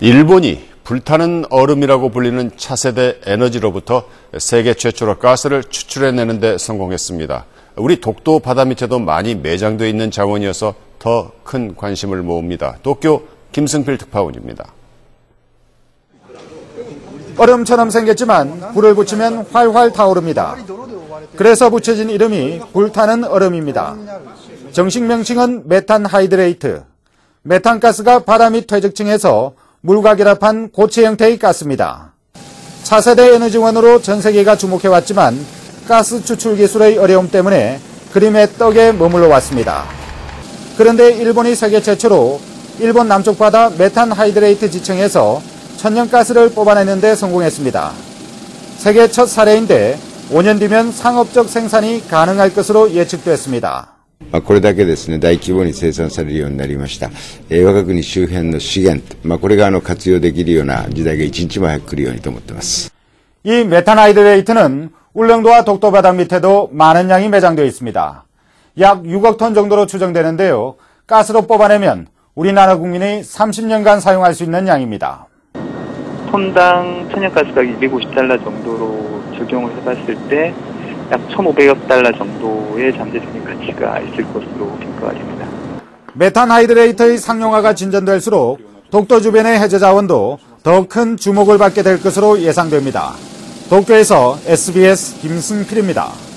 일본이 불타는 얼음이라고 불리는 차세대 에너지로부터 세계 최초로 가스를 추출해내는 데 성공했습니다. 우리 독도 바다 밑에도 많이 매장되어 있는 자원이어서 더 큰 관심을 모읍니다. 도쿄 김승필 특파원입니다. 얼음처럼 생겼지만 불을 붙이면 활활 타오릅니다. 그래서 붙여진 이름이 불타는 얼음입니다. 정식 명칭은 메탄 하이드레이트. 메탄가스가 바다 밑 퇴적층에서 물과 결합한 고체 형태의 가스입니다. 차세대 에너지원으로 전 세계가 주목해왔지만 가스 추출 기술의 어려움 때문에 그림의 떡에 머물러 왔습니다. 그런데 일본이 세계 최초로 일본 남쪽 바다 메탄 하이드레이트 지층에서 천연가스를 뽑아내는 데 성공했습니다. 세계 첫 사례인데 5년 뒤면 상업적 생산이 가능할 것으로 예측됐습니다. まあ、これだけですね、大規模に生産されるようになりました。えー我が国周辺の資源、まあ、これがあの活用できるような時代が一日も早く来るようにと思っています。 이 메탄하이드레이트는 울릉도와 독도 바다 밑에도 많은 양이 매장되어 있습니다. 약 6억 톤 정도로 추정되는데요. 가스로 뽑아내면 우리나라 국민이 30년간 사용할 수 있는 양입니다. 톤당 천연가스가 250달러 정도로 적용을 해봤을 때 약 1,500억 달러 정도의 잠재적인 가치가 있을 것으로 평가가 됩니다. 메탄하이드레이트의 상용화가 진전될수록 독도 주변의 해저 자원도 더 큰 주목을 받게 될 것으로 예상됩니다. 도쿄에서 SBS 김승필입니다.